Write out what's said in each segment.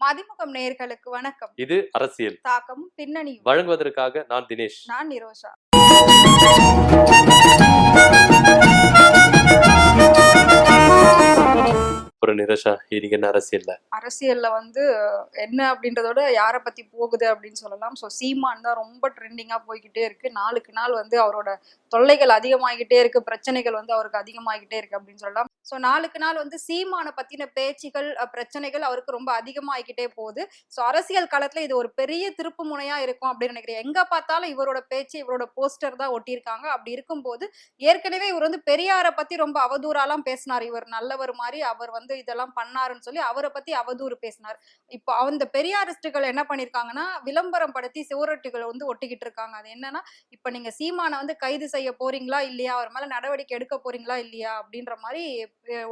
மதிமுகம் நேயர்களுக்கு வணக்கம். இது அரசியல். தாக்கமும் பின்னணியும். வழங்குவதற்காக நான் தினேஷ். நான் நிரோஷா. அப்புறம் நிரஷா இன்னைக்கு என்ன அரசியல்ல? அரசியல்ல வந்து என்ன அப்படின்றதோட யாரை பத்தி போகுது அப்படின்னு சொல்லலாம். ஸோ சீமான் தான் ரொம்ப ட்ரெண்டிங்கா போய்கிட்டே இருக்கு. நாளுக்கு நாள் வந்து அவரோட தொல்லைகள் அதிகமாகிட்டே இருக்கு. பிரச்சனைகள் வந்து அவருக்கு அதிகமாகிட்டே இருக்கு அப்படின்னு சொல்லலாம். ஸோ நாளுக்கு நாள் வந்து சீமானை பத்தின பேச்சுகள் பிரச்சனைகள் அவருக்கு ரொம்ப அதிகமாகிக்கிட்டே போகுது. ஸோ அரசியல் களத்துல இது ஒரு பெரிய திருப்பு முனையா இருக்கும் அப்படின்னு நினைக்கிறேன். எங்க பார்த்தாலும் இவரோட பேச்சு இவரோட போஸ்டர் தான் ஒட்டியிருக்காங்க. அப்படி இருக்கும்போது ஏற்கனவே இவர் வந்து பெரியாரை பத்தி ரொம்ப அவதூறாலாம் பேசினார். இவர் நல்லவர் மாதிரி அவர் வந்து இதெல்லாம் பண்ணாருன்னு சொல்லி அவரை பத்தி அவதூறு பேசினார். இப்போ அந்த பெரியாரிஸ்டுகள் என்ன பண்ணிருக்காங்கன்னா விளம்பரம் படுத்தி சுவரொட்டிகளை வந்து ஒட்டிக்கிட்டு இருக்காங்க. அது என்னன்னா இப்போ நீங்க சீமானை வந்து கைது செய்ய போறீங்களா இல்லையா? அவர் மேல நடவடிக்கை எடுக்க போறீங்களா இல்லையா? அப்படின்ற மாதிரி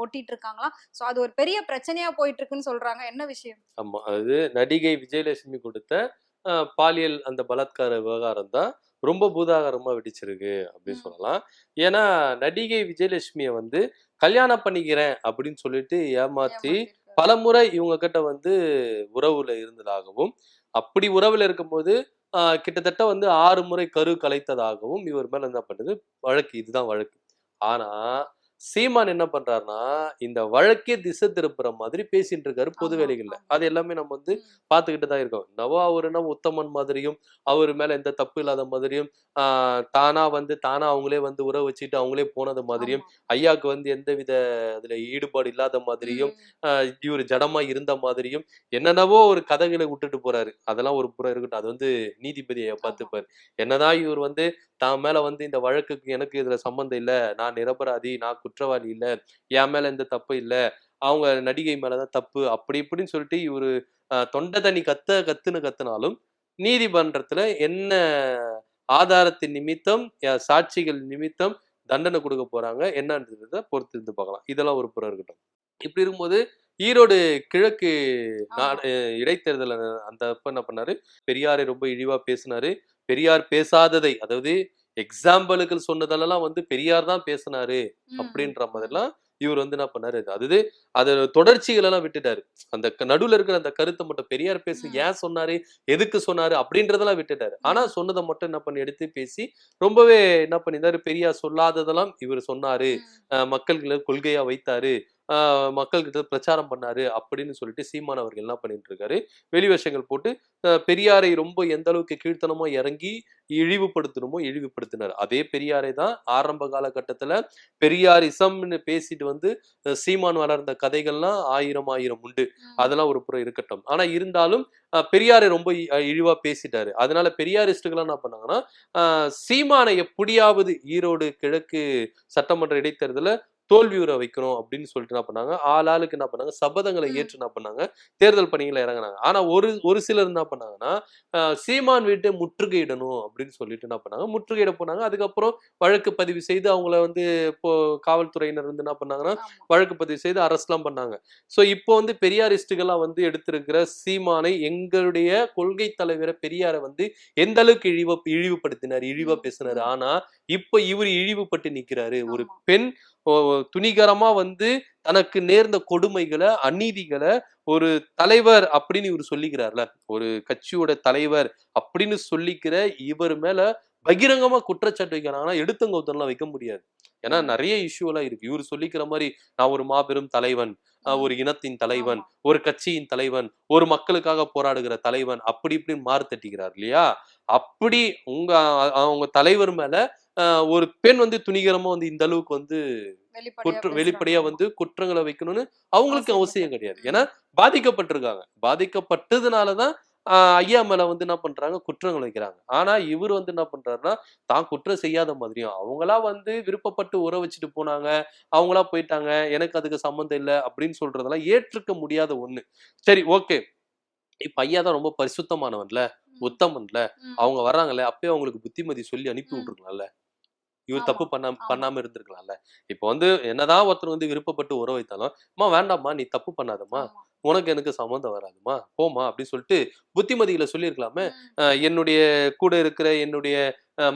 ஒட்டிட்டு இருக்காங்களாம் சோ அது ஒரு பெரிய பிரச்சனையா போயிட்டு இருக்குன்னு சொல்றாங்க. என்ன விஷயம்? ஆமா அது நடிகை விஜயலட்சுமி கொடுத்த பாலியல் அந்த பலாத்கார விவகாரம் தான் ரொம்ப பூதாகரமா வெடிச்சிருக்கு அப்படின்னு. சொல்லலாம். ஏன்னா நடிகை விஜயலட்சுமியை வந்து கல்யாணம் பண்ணிக்கிறேன் அப்படின்னு சொல்லிட்டு ஏமாத்தி. பலமுறை இவங்க கிட்ட வந்து உறவுல இருந்ததாகவும் அப்படி உறவுல இருக்கும்போது கிட்டத்தட்ட வந்து ஆறு முறை கரு கலைத்ததாகவும் இவர் மேல என்ன பண்ணுது? வழக்கு இதுதான் வழக்கு. ஆனா சீமான் என்ன பண்றாருன்னா இந்த வழக்கே திசை திருப்புற மாதிரி பேசிட்டு இருக்காரு பொது வேலைகள்ல. அது எல்லாமே நம்ம வந்து ம். பார்த்துக்கிட்டு தான் இருக்கோம். நவா அவருன்னா உத்தமன் மாதிரியும் அவர் மேல எந்த தப்பு இல்லாத மாதிரியும் ஆஹ், தானா வந்து தானா அவங்களே வந்து உறவு வச்சுட்டு அவங்களே போனது மாதிரியும் ஆமா. ஐயாக்கு வந்து எந்தவித அதுல ஈடுபாடு இல்லாத மாதிரியும் இவர் ஜடமா இருந்த மாதிரியும் என்னென்னவோ ஒரு கதைகளை விட்டுட்டு போறாரு. அதெல்லாம் ஒரு புறம் இருக்கட்டும். அது வந்து நீதிபதியை பார்த்துப்பாரு. என்னதான் இவர் வந்து தான் மேல வந்து இந்த வழக்குக்கு எனக்கு இதுல சம்மந்தம் இல்ல நான் நிரபராதி நான் குற்றவாளி இல்ல என் மேல எந்த தப்பு இல்ல அவங்க நடிகை மேலதான் தப்பு அப்படி இப்படின்னு சொல்லிட்டு இவரு தொண்டை தண்ணி கத்த கத்துன்னு கத்துனாலும் நீதிமன்றத்துல என்ன ஆதாரத்தின் நிமித்தம் சாட்சிகள் நிமித்தம் தண்டனை கொடுக்க போறாங்க என்னன்றத பொறுத்து இருந்து பார்க்கலாம். இதெல்லாம் ஒரு புறம் இருக்கட்டும். இப்படி இருக்கும்போது ஈரோடு கிழக்கு இடைத்தேர்தல் அந்த அப்ப என்ன பண்ணாரு? பெரியாரை ரொம்ப இழிவா பேசினாரு. பெரியார் பேசாததை அதாவது எக்ஸாம்பிளுக்கு சொன்னதெல்லாம் வந்து பெரியார் தான் பேசினாரு. அப்படின்ற மாதிரிலாம் இவர் வந்து என்ன பண்ணாரு அதாவது அது தொடர்ச்சிகள் எல்லாம் விட்டுட்டாரு. அந்த நடுவுல இருக்கிற அந்த கருத்தை மட்டும் பெரியார் பேசு. ஏன் சொன்னாரு எதுக்கு சொன்னாரு அப்படின்றதெல்லாம் விட்டுட்டாரு. ஆனா சொன்னதை மட்டும் என்ன பண்ணி எடுத்து பேசி ரொம்பவே என்ன பண்ணியிருந்தாரு பெரியார் சொல்லாததெல்லாம் இவர் சொன்னாரு. மக்கள்களை கொள்கையா வைத்தாரு. மக்கள்கிட்ட பிரச்சாரம் பண்ணாரு அப்படின்னு சொல்லிட்டு சீமான் அவர்கள் என்ன பண்ணிட்டு இருக்காரு வெளிவேஷங்கள் போட்டு பெரியாரை ரொம்ப எந்த அளவுக்கு கீழ்த்தனமா இறங்கி இழிவுபடுத்தணுமோ இழிவுபடுத்தினார். அதே பெரியாரை தான் ஆரம்ப காலகட்டத்துல பெரியாரிசம்னு பேசிட்டு வந்து சீமான் வளர்ந்த கதைகள்லாம் ஆயிரம் ஆயிரம் உண்டு. அதெல்லாம் ஒரு புறம் இருக்கட்டும். ஆனா இருந்தாலும் பெரியாரை ரொம்ப இ- அஹ், இழிவா பேசிட்டாரு. அதனால பெரியாரிஸ்டுகள் என்ன பண்ணாங்கன்னா சீமானை எப்படியாவது ஈரோடு கிழக்கு சட்டமன்ற இடைத்தேர்தல தோல்வியுற வைக்கணும் அப்படின்னு சொல்லிட்டு என்ன பண்ணாங்க? ஆள் ஆளுக்கு என்ன பண்ணாங்க? சபதங்களை. ஏற்று என்ன பண்ணாங்க? தேர்தல் பணிகளை இறங்குனாங்க. ஆனா ஒரு ஒரு சிலர் என்ன பண்ணாங்கன்னா சீமான் வீட்டை முற்றுகையிடணும் அப்படின்னு சொல்லிட்டு என்ன பண்ணாங்க? முற்றுகையிட போனாங்க. அதுக்கப்புறம் வழக்கு பதிவு செய்து அவங்கள வந்து இப்போ காவல்துறையினர் வந்து என்ன பண்ணாங்கன்னா. வழக்கு பதிவு செய்து அரெஸ்ட்லாம் பண்ணாங்க. ஸோ இப்போ வந்து பெரியாரிஸ்டுகள்லாம் வந்து எடுத்திருக்கிற சீமானை எங்களுடைய கொள்கை தலைவரை பெரியாரை வந்து எந்த அளவுக்கு இழிவ இழிவுபடுத்தினார் இழிவா பேசினாரு. ஆனா இப்ப இவர் இழிவுபட்டு நிக்கிறாரு. ஒரு. பெண் துணிகரமா வந்து தனக்கு நேர்ந்த கொடுமைகளை அநீதிகளை ஒரு தலைவர் அப்படின்னு இவர் சொல்லிக்கிறார்ல ஒரு கட்சியோட தலைவர் அப்படின்னு சொல்லிக்கிற இவர் மேல பகிரங்கமா குற்றச்சாட்டு வைக்கிறாங்கன்னா எடுத்தங்கௌத்தம்லாம் வைக்க முடியாது ஏன்னா. நிறைய இஷ்யூ எல்லாம் இருக்கு இவர் சொல்லிக்கிற மாதிரி நான் ஒரு மாபெரும் தலைவன். ஒரு இனத்தின் தலைவன். ஒரு கட்சியின் தலைவன் ஒரு மக்களுக்காக போராடுகிற தலைவன் அப்படி இப்படின்னு மாறு தட்டிக்கிறார் இல்லையா அப்படி உங்க அவங்க தலைவர் மேல ஒரு பெண் வந்து துணிகரமா வந்து இந்த அளவுக்கு வந்து வெளிப்படையா குற்ற பேசுறாங்க. வெளிப்படையா. வந்து குற்றங்களை வைக்கணும்னு அவங்களுக்கு அவசியம். கிடையாது. ஏன்னா பாதிக்கப்பட்டிருக்காங்க பாதிக்கப்பட்டதுனாலதான் ஐயா மேல வந்து என்ன பண்றாங்க குற்றங்கள் வைக்கிறாங்க ஆனா இவர் வந்து என்ன பண்றாருன்னா தான் குற்றம் செய்யாத மாதிரியும் அவங்களா வந்து விருப்பப்பட்டு உற வச்சுட்டு போனாங்க அவங்களா போயிட்டாங்க எனக்கு அதுக்கு சம்மந்தம் இல்லை அப்படின்னு சொல்றதெல்லாம் ஏற்றுக்க முடியாத ஒண்ணு சரி ஓகே இப்ப ஐயா தான் ரொம்ப பரிசுத்தமானவன்ல. உத்தமன்ல. அவங்க வர்றாங்கல்ல அப்பயே அவங்களுக்கு புத்திமதி சொல்லி அனுப்பி. விட்டுருக்கலாம்ல இவர் தப்பு பண்ணாம ஆமா. பண்ணாம இருந்திருக்கலாம்ல இப்போ வந்து என்னதான் ஒருத்தர் வந்து விருப்பப்பட்டு உற வைத்தாலும் அம்மா வேண்டாம்மா நீ தப்பு பண்ணாதம்மா. உனக்கு எனக்கு சம்மந்தம் வராதுமா? போமா அப்படின்னு சொல்லிட்டு புத்திமதிகளை சொல்லியிருக்கலாமே. என்னுடைய கூட இருக்கிற என்னுடைய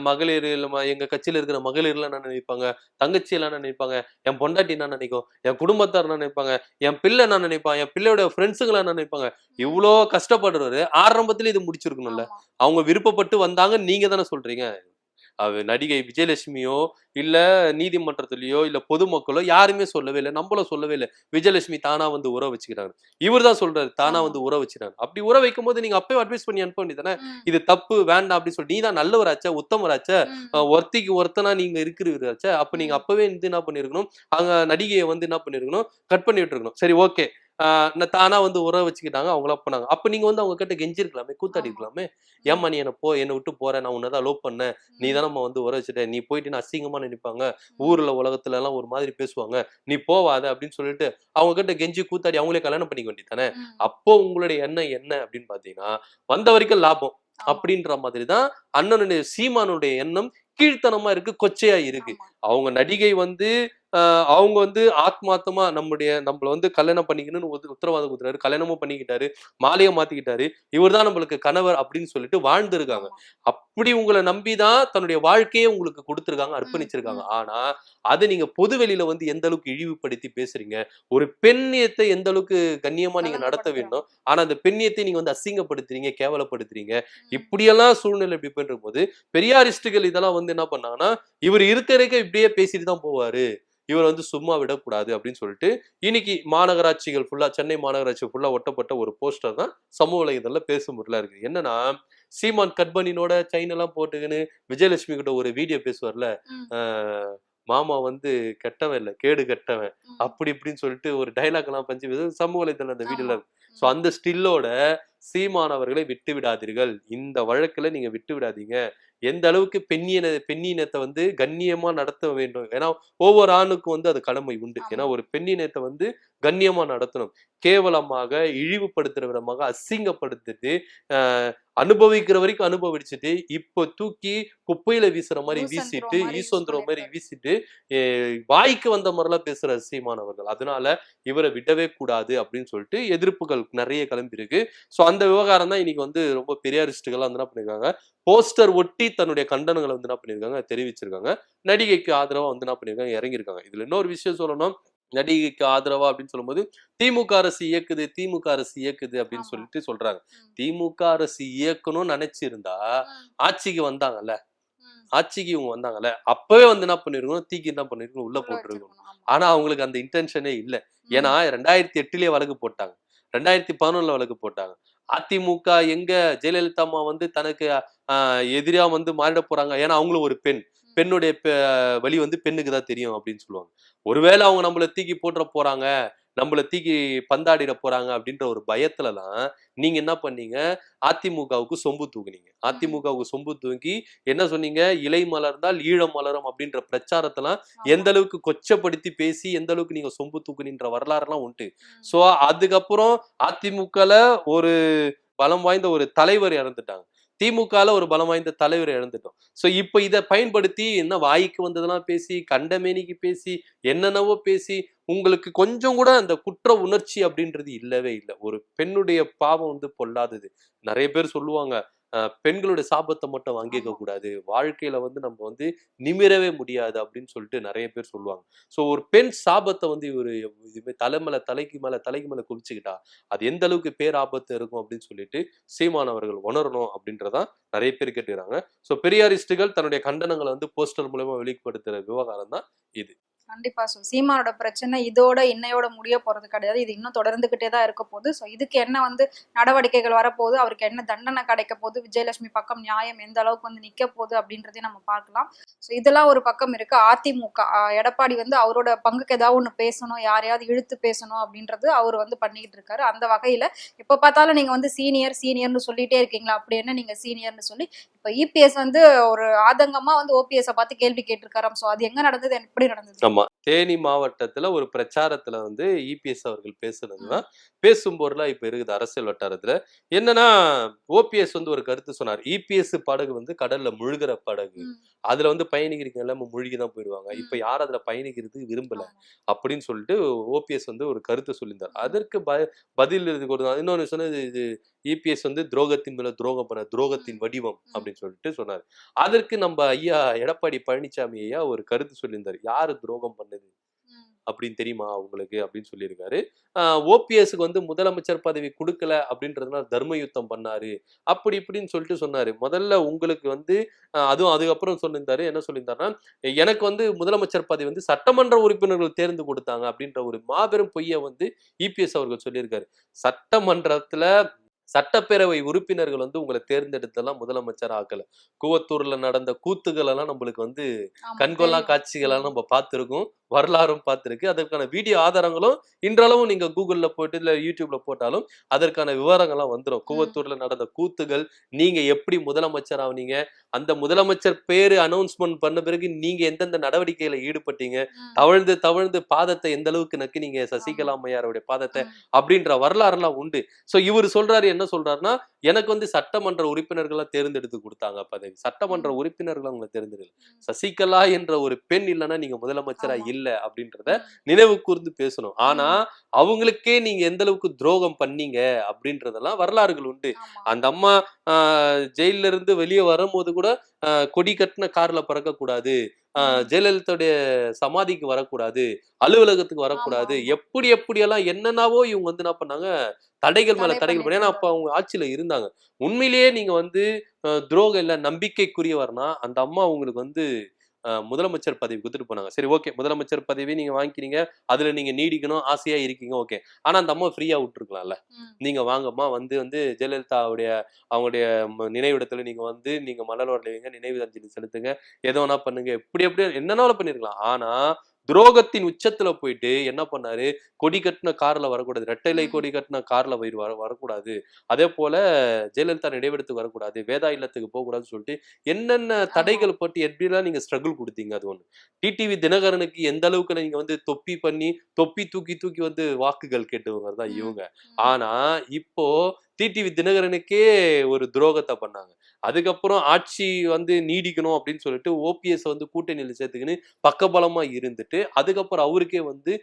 மகளிர் எங்க கட்சியில இருக்கிற மகளிர்லாம் என்ன நினைப்பாங்க? தங்கச்சி எல்லாம் என்ன நினைப்பாங்க? என் பொண்டாட்டி என்ன நினைக்கும்? என் குடும்பத்தார் என்ன நினைப்பாங்க? என் பிள்ளை என்ன நினைப்பான்? என் பிள்ளையோட ஃப்ரெண்ட்ஸுங்களா என்ன நினைப்பாங்க? இவ்வளோ கஷ்டப்படுறவரு ஆரம்பத்துல இது முடிச்சிருக்கணும்ல. அவங்க விருப்பப்பட்டு வந்தாங்க நீங்க தானே சொல்றீங்க? நடிகை விஜயலட்சுமியோ இல்ல நீதிமன்றத்திலயோ இல்ல பொதுமக்களோ யாருமே சொல்லவே இல்லை. நம்மளும் சொல்லவே இல்லை. விஜயலட்சுமி தானா வந்து உற வச்சுக்கிறாங்க. இவர் தான் சொல்றாரு தானா. வந்து உற வச்சுக்கிறாங்க. அப்படி உற வைக்கும் போது நீங்க அப்பவே அட்வைஸ் பண்ணி அனுப்ப வேண்டியதானே. இது தப்பு வேண்டாம் அப்படின்னு சொல்லி நீ தான் நல்லவராச்சா உத்தமராச்சா ஒருத்திக்கு ஒருத்தனா நீங்க இருக்கிறீராச்சா அப்ப நீங்க. அப்பவே வந்து என்ன பண்ணிருக்கணும்? அங்க நடிகையை வந்து என்ன பண்ணிருக்கணும்? கட் பண்ணி விட்டுருக்கணும் சரி ஓகே தானா வந்து உற வச்சுக்கிட்டாங்க அவங்களா பண்ணாங்க அப்ப நீங்க வந்து அவங்க கிட்ட கெஞ்சிருக்கலாமே கூத்தாடி. இருக்கலாமே ஏம்மா நீ என்ன போ என்னை விட்டு போற நான் உன்னதான் லோப் பண்ணேன் நீ ம். தானம்மா வந்து உற வச்சுட்ட நீ போயிட்டு நான் அசிங்கமா நினைப்பாங்க ஊர்ல உலகத்துல எல்லாம் ஒரு மாதிரி பேசுவாங்க நீ போவாத அப்படின்னு சொல்லிட்டு அவங்க கிட்ட கெஞ்சி கூத்தாடி அவங்களே கல்யாணம் பண்ணிக்க வேண்டியதானே. அப்போ உங்களுடைய எண்ணம் என்ன அப்படின்னு பாத்தீங்கன்னா வந்த வரைக்கும் லாபம். அப்படின்ற மாதிரி தான் அண்ணனுடைய சீமானுடைய எண்ணம் கீழ்த்தனமா இருக்கு கொச்சையா இருக்கு. அவங்க நடிகை வந்து அவங்க வந்து ஆத்மார்த்தமா நம்முடைய நம்மள வந்து கல்யாணம் பண்ணிக்கணும்னு உத்த- உத்தரவாதம் கொடுத்துறாரு கல்யாணமும் பண்ணிக்கிட்டாரு. மாலையை மாத்திக்கிட்டாரு. இவர்தான் நம்மளுக்கு கணவர் அப்படின்னு சொல்லிட்டு வாழ்ந்திருக்காங்க. அப்படி உங்களை நம்பிதான் தன்னுடைய வாழ்க்கையே உங்களுக்கு கொடுத்துருக்காங்க அர்ப்பணிச்சிருக்காங்க. ஆனா அதை நீங்க பொது வெளியில வந்து எந்த அளவுக்கு இழிவுபடுத்தி பேசுறீங்க? ஒரு பெண்ணியத்தை எந்த அளவுக்கு கண்ணியமா நீங்க நடத்த வேண்டும்? ஆனா அந்த பெண்ணியத்தை நீங்க வந்து அசிங்கப்படுத்துறீங்க கேவலப்படுத்துறீங்க. இப்படியெல்லாம் சூழ்நிலை இப்படி பண்ற போது பெரியாரிஸ்டுகள் இதெல்லாம் வந்து என்ன பண்ணாங்கன்னா இவர் இருக்க இருக்க இப்படியே பேசிட்டு தான் போவாரு. இவர் வந்து சும்மா விடக்கூடாது அப்படின்னு சொல்லிட்டு இன்னைக்கு மாநகராட்சிகள் ஃபுல்லா சென்னை மாநகராட்சி ஃபுல்லா ஒட்டப்பட்ட ஒரு போஸ்டர் தான் சமூக வலைதளத்துல பேசும் பொருளா இருக்கு. என்னன்னா சீமான் கட்பனினோட செயின் எல்லாம் போட்டுக்கின்னு விஜயலட்சுமி கிட்ட ஒரு வீடியோ பேசுவார்ல மாமா வந்து கெட்டவன் இல்ல கேடு கெட்டவன். அப்படி இப்படின்னு சொல்லிட்டு ஒரு டைலாக் எல்லாம் பஞ்சு சமூக வலைதளம் அந்த வீடியோல ஸோ அந்த ஸ்டில்லோட சீமானவர்களை விட்டு விடாதீர்கள். இந்த வழக்குல நீங்க விட்டு விடாதீங்க. எந்த அளவுக்கு பெண்ணியன பெண்ணினத்தை வந்து கண்ணியமா நடத்த வேண்டும்? ஏன்னா ஒவ்வொரு ஆணுக்கும் வந்து அது கடமை உண்டு. ஏன்னா. ஒரு பெண்ணினத்தை வந்து கண்ணியமா நடத்தணும். கேவலமாக இழிவுபடுத்துற விதமாக அசிங்கப்படுத்திட்டு அனுபவிக்கிற வரைக்கும் அனுபவிச்சுட்டு இப்போ தூக்கி குப்பையில வீசுற மாதிரி வீசிட்டு ஈசோந்துற மாதிரி. வீசிட்டு வாய்க்கு வந்த மாதிரிலாம் பேசுற சீமானவர்கள் அதனால இவரை விடவே கூடாது அப்படின்னு சொல்லிட்டு எதிர்ப்புகள் நிறைய கிளம்பியிருக்கு. ஸோ அந்த விவகாரம் தான் இன்னைக்கு வந்து ரொம்ப பெரியாரிஸ்டுகள் வந்து என்ன பண்ணிருக்காங்க போஸ்டர் ஒட்டி தன்னுடைய கண்டனங்களை வந்து என்ன பண்ணிருக்காங்க தெரிவிச்சிருக்காங்க. நடிகைக்கு ஆதரவா வந்து என்ன பண்ணிருக்காங்க இறங்கியிருக்காங்க. இதுல இன்னொரு விஷயம் சொல்லணும். நடிகைக்கு ஆதரவா அப்படின்னு சொல்லும்போது திமுக அரசு இயக்குது திமுக அரசு இயக்குது அப்படின்னு. சொல்லிட்டு சொல்றாங்க. திமுக அரசு இயக்கணும்னு நினைச்சிருந்தா. ஆட்சிக்கு வந்தாங்கல்ல. ஆட்சிக்கு இவங்க வந்தாங்கல்ல? அப்பவே வந்து என்ன பண்ணிருக்கணும்? தீக்கி என்ன பண்ணிருக்கணும்? உள்ள போட்டுருக்கணும். ஆனா அவங்களுக்கு அந்த இன்டென்ஷனே இல்ல. ஏன்னா ரெண்டாயிரத்தி எட்டுலயே வழக்கு போட்டாங்க. ரெண்டாயிரத்தி பதினொன்னுல வழக்கு போட்டாங்க. அதிமுக எங்க ஜெயலலிதா அம்மா வந்து தனக்கு எதிரியா வந்து மாறிட போறாங்க. ஏன்னா அவங்களும் ஒரு பெண். பெண்ணுடைய வலி வந்து பெண்ணுக்கு தான் தெரியும் அப்படின்னு சொல்லுவாங்க. ஒருவேளை அவங்க நம்மள தூக்கி போட்டுற போறாங்க. நம்மள தூக்கி பந்தாடிட போறாங்க அப்படின்ற ஒரு பயத்துல தான் நீங்க என்ன பண்ணீங்க? அதிமுகவுக்கு சொம்பு தூக்குனீங்க. அதிமுகவுக்கு சொம்பு தூக்கி என்ன சொன்னீங்க? இலை மலர்ந்தால் ஈழம் மலரும் அப்படின்ற பிரச்சாரத்தெல்லாம். எந்த அளவுக்கு கொச்சப்படுத்தி பேசி எந்த அளவுக்கு நீங்க சொம்பு தூக்குனின்ற வரலாறுலாம் உண்டு. சோ அதுக்கப்புறம் அதிமுகல ஒரு பலம் வாய்ந்த ஒரு தலைவர் இறந்துட்டாங்க. திமுகல ஒரு பலம் வாய்ந்த தலைவர் இழந்துட்டோம். சோ இப்போ இதை பயன்படுத்தி என்ன வாய்க்கு வந்ததெல்லாம் பேசி கண்டமேனிக்கு பேசி என்னென்னவோ பேசி உங்களுக்கு கொஞ்சம் கூட அந்த குற்ற உணர்ச்சி அப்படின்றது இல்லவே இல்லை. ஒரு பெண்ணுடைய பாவம் வந்து பொல்லாதது. நிறைய பேர் சொல்லுவாங்க பெண்களுடைய சாபத்தை மட்டும் ஆமா. கூடாது. வாழ்க்கையில வந்து நம்ம வந்து நிமிரவே முடியாது அப்படின்னு சொல்லிட்டு நிறைய பேர் சொல்லுவாங்க. சோ ஒரு பெண் சாபத்தை வந்து இவரு இதுமே தலை மேல தலைக்கு மேல தலைக்கு மேல குவிச்சுக்கிட்டா அது எந்த அளவுக்கு பேராபத்து இருக்கும் அப்படின்னு சொல்லிட்டு சீமானவர்கள் உணரணும் அப்படின்றதான் நிறைய பேர் கேட்டுக்கிறாங்க. சோ பெரியாரிஸ்டுகள் தன்னுடைய கண்டனங்களை வந்து போஸ்டர் மூலமா வெளிப்படுத்துற விவகாரம் தான் கண்டிப்பா. சோ சீமானோட பிரச்சனை இதோட இன்னையோட முடிய போறது கிடையாது. இது இன்னும் தொடர்ந்துகிட்டே தான் இருக்க போகுது. சோ இதுக்கு என்ன வந்து நடவடிக்கைகள் வரப்போகுது? அவருக்கு என்ன தண்டனை கிடைக்க போகுது? விஜயலட்சுமி பக்கம் நியாயம் எந்த அளவுக்கு வந்து நிக்க போகுது அப்படின்றதையும் நம்ம பார்க்கலாம். சோ இதெல்லாம் ஒரு பக்கம் இருக்கு. அதிமுக எடப்பாடி வந்து அவரோட பங்குக்கு ஏதாவது ஒண்ணு பேசணும் யாரையாவது இழுத்து பேசணும் அப்படின்றது அவர் வந்து பண்ணிக்கிட்டு இருக்காரு. அந்த வகையில எப்ப பார்த்தாலும் நீங்க வந்து சீனியர் சீனியர்னு சொல்லிட்டே இருக்கீங்களா? அப்படி என்ன நீங்க சீனியர்னு சொல்லி இப்ப இபிஎஸ் வந்து ஒரு ஆதங்கமா வந்து ஓபிஎஸ் பார்த்து கேள்வி கேட்டிருக்காராம். சோ அது எங்க நடந்தது? எப்படி நடந்தது? தேனி மாவட்டத்துல ஒரு பிரச்சாரத்துல வந்து இபிஎஸ் அவர்கள் பேசுனதுதான் பேசும் பொருளா இப்ப இருக்குது அரசியல் வட்டாரத்துல என்னன்னா ஓபிஎஸ் வந்து ஒரு கருத்து சொன்னார் இபிஎஸ் படகு வந்து கடல்ல முழுகிற படகு. அதுல வந்து பயணிக்கிறீங்க எல்லாமே முழுகி தான் போயிடுவாங்க. இப்ப யாரும் அதுல பயணிக்கிறது விரும்பல. அப்படின்னு சொல்லிட்டு ஓபிஎஸ் வந்து ஒரு கருத்து சொல்லியிருந்தார். அதற்கு ப பதில் இதுக்கு ஒரு இன்னொன்னு சொன்னது இது இபிஎஸ் வந்து துரோகத்தின் மேல துரோகம் பண்ண துரோகத்தின். வடிவம். அப்படின்னு சொல்லிட்டு சொன்னார். அதற்கு நம்ம ஐயா எடப்பாடி பழனிசாமி ஐயா ஒரு கருத்து சொல்லியிருந்தார். யாரு துரோகம் பண்ணது. அப்படின்னு தெரியுமா உங்களுக்கு அப்படின்னு சொல்லியிருக்காரு. ஓபிஎஸ்க்கு வந்து முதலமைச்சர் பதவி கொடுக்கல அப்படின்றதுனால தர்ம யுத்தம் பண்ணாரு. அப்படி இப்படின்னு சொல்லிட்டு சொன்னாரு. முதல்ல உங்களுக்கு வந்து அதுவும் அதுக்கப்புறம் சொல்லியிருந்தாரு. என்ன சொல்லியிருந்தாருன்னா எனக்கு வந்து முதலமைச்சர் பதவி வந்து சட்டமன்ற உறுப்பினர்கள் தேர்ந்து கொடுத்தாங்க அப்படின்ற ஒரு மாபெரும் பொய்யை வந்து இபிஎஸ் அவர்கள் சொல்லியிருக்காரு. சட்டமன்றத்துல சட்டப்பேரவை உறுப்பினர்கள் வந்து உங்களை தேர்ந்தெடுத்தெல்லாம் முதலமைச்சர் ஆக்கல. கூவத்தூர்ல நடந்த கூத்துகள் எல்லாம் நம்மளுக்கு வந்து கண்கொள்ளா. காட்சிகளெல்லாம் நம்ம பார்த்திருக்கோம். வரலாறும் பார்த்திருக்கு அதற்கான வீடியோ ஆதாரங்களும் இன்றளவும் நீங்க கூகுள்ல போயிட்டு இல்ல யூடியூப்ல போட்டாலும் அதற்கான விவரங்கள்லாம் வந்துடும் கூவத்தூர்ல நடந்த கூத்துகள் நீங்க எப்படி முதலமைச்சர் ஆவனீங்க அந்த முதலமைச்சர் பேரு அனௌன்ஸ்மெண்ட் பண்ண பிறகு நீங்க எந்தெந்த நடவடிக்கையில ஈடுபட்டீங்க. தவழ்ந்து தவழ்ந்து பாதத்தை எந்த அளவுக்கு நக்கினீங்க சசிகலா அம்மையாருடைய பாதத்தை. அப்படின்ற வரலாறுலாம் உண்டு சோ இவர் சொல்றாரு என்ன சொல்றாருன்னா எனக்கு வந்து சட்டமன்ற உறுப்பினர்களா தேர்ந்தெடுத்து கொடுத்தாங்க பதவி சட்டமன்ற. உறுப்பினர்கள் அவங்களை தேர்ந்தெடுக்கல. சசிகலா என்ற ஒரு பெண் இல்லைன்னா நீங்க முதலமைச்சரா ஆமா. இல்ல அப்படின்றத. நினைவு கூர்ந்து பேசணும் ஆனா அவங்களுக்கே நீங்க எந்த அளவுக்கு துரோகம் பண்ணீங்க அப்படின்றதெல்லாம் வரலாறுகள் உண்டு. அந்த அம்மா ஆஹ், ஜெயில்ல இருந்து வெளியே வரும்போது கூட கொடி கட்டின கார்ல பறக்க கூடாது ஆஹ், ம். ஜெயலலிதாவுடைய சமாதிக்கு வரக்கூடாது அலுவலகத்துக்கு வரக்கூடாது. எப்படி எப்படியெல்லாம் என்னென்னவோ இவங்க வந்து என்ன பண்ணாங்க தடைகள் மேல தடை தடைகள் பண்ணி ஏன்னா அப்ப அவங்க ஆட்சியில இருந்தாங்க உண்மையிலேயே நீங்க வந்து துரோகம் இல்ல நம்பிக்கைக்குரியவர்னா அந்த அம்மா உங்களுக்கு வந்து முதலமைச்சர் பதவி கொடுத்துட்டு போனாங்க. சரி ஓகே. முதலமைச்சர் பதவி நீங்க வாங்கிக்கிறீங்க. அதுல நீங்க நீடிக்கணும் ஆசையா இருக்கீங்க. ஓகே. ஆனா அந்த அம்மா ஃப்ரீயா விட்டுருக்கலாம்ல. நீங்க வாங்கம்மா வந்து வந்து ஜெயலலிதாவுடைய அவங்களுடைய நினைவிடத்துல நீங்க வந்து நீங்க மலர் வரலைவீங்க நினைவு அஞ்சலி செலுத்துங்க. எதோ ஒண்ணா பண்ணுங்க. எப்படி எப்படி என்னென்னாலும் பண்ணிருக்கலாம். ஆனா துரோகத்தின் உச்சத்துல போயிட்டு என்ன பண்ணாரு? கொடி கட்டின கார்ல வரக்கூடாது. ரெட்டைலை. கொடி கட்டின கார்ல வர வர- வரக்கூடாது. அதே போல ஜெயலலிதா நினைவிடத்துக்கு வரக்கூடாது. வேதா இல்லத்துக்கு போகக்கூடாதுன்னு சொல்லிட்டு என்னென்ன தடைகள் போட்டு எப்படிலாம் நீங்க ஸ்ட்ரகிள் கொடுத்தீங்க அது ஒண்ணு. டிடிவி தினகரனுக்கு எந்த அளவுக்கு நீங்க வந்து தொப்பி பண்ணி தொப்பி தூக்கி தூக்கி வந்து வாக்குகள் கேட்டவங்க தான். இவங்க. ஆனா இப்போ டிடிவி தினகரனுக்கே ஒரு துரோகத்தை பண்ணாங்க. அதுக்கப்புறம் ஆட்சி வந்து நீடிக்கணும் அப்படின்னு சொல்லிட்டு ஓபிஎஸ் வந்து கூட்டணியில சேர்த்துக்கின்னு பக்கபலமா இருந்துட்டு அதுக்கப்புறம் அவருக்கே வந்து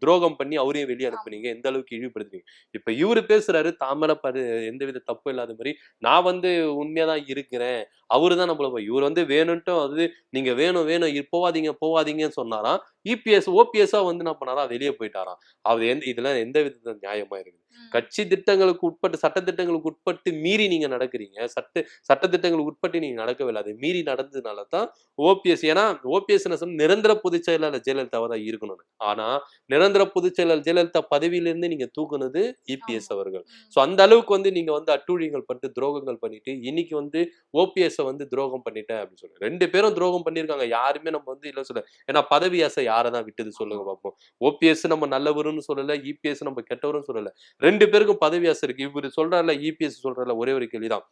துரோகம் பண்ணி அவரையும் வெளியே அனுப்புனீங்க. எந்த அளவுக்கு இழிவுபடுத்துறீங்க இப்ப இவரு பேசுறாரு தாமரை பாரு எந்தவித தப்பு இல்லாத மாதிரி. நான் வந்து உண்மையாதான் இருக்கிறேன். அவரு தான் நம்மள இவர் வந்து வேணும்ட்டும் அது நீங்க வேணும் வேணும் போவாதீங்க போவாதீங்கன்னு சொன்னாராம். இபிஎஸ் ஓபிஎஸ்ஸா வந்து என்ன பண்ணாராம் வெளியே போயிட்டாராம். அவர் எந்த இதெல்லாம் எந்த விதத்துல நியாயமா இருக்குது. கட்சி திட்டங்களுக்கு உட்பட்டு சட்ட திட்டங்களுக்கு உட்பட்டு மீறி நீங்க நடக்கிறீங்க. சட்ட சட்ட திட்டங்களுக்கு உட்பட்டு நீங்க நடக்கவில்லை அது மீறி நடந்ததுனால தான் ஓபிஎஸ் ஏன்னா ஓபிஎஸ் நிரந்தர பொதுச் செயலாளர் ஜெயலலிதாவா தான் இருக்கணும் ஆனா நிரந்தர பொதுச் செயலாளர் ஜெயலலிதா பதவியிலிருந்து நீங்க தூக்குனது இபிஎஸ் ஆமா. அவர்கள். சோ அந்த அளவுக்கு வந்து நீங்க வந்து அட்டூழியங்கள் பண்ணிட்டு துரோகங்கள் பண்ணிட்டு இன்னைக்கு வந்து ஓபிஎஸ் வந்து துரோகம் பண்ணிட்டேன் அப்படின்னு சொல்லுங்க ரெண்டு பேரும் துரோகம் பண்ணிருக்காங்க யாருமே நம்ம வந்து இல்ல சொல்ல ஏன்னா பதவி ஆசை யாரை தான் விட்டது சொல்லுங்க பார்ப்போம் ஓபிஎஸ் நம்ம நல்லவருன்னு சொல்லல இபிஎஸ் நம்ம கெட்டவரும் சொல்லல. ரெண்டு பேருக்கும் பதவி ஆசை இருக்கு. இவரு சொல்றாருல இபிஎஸ் சொல்றாருல ஒரே ஒரு கேள்விதான்.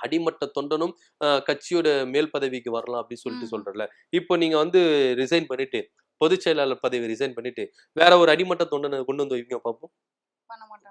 அடிமட்ட தொண்டனும் கட்சியோட மேல் பதவிக்கு வரலாம் அப்படின்னு சொல்லிட்டு. சொல்றல இப்போ நீங்க வந்து ரிசைன் பண்ணிட்டு பொதுச் செயலாளர் பதவி ரிசைன் பண்ணிட்டு வேற ஒரு அடிமட்ட தொண்டனை கொண்டு வந்து வைங்க பார்ப்போம்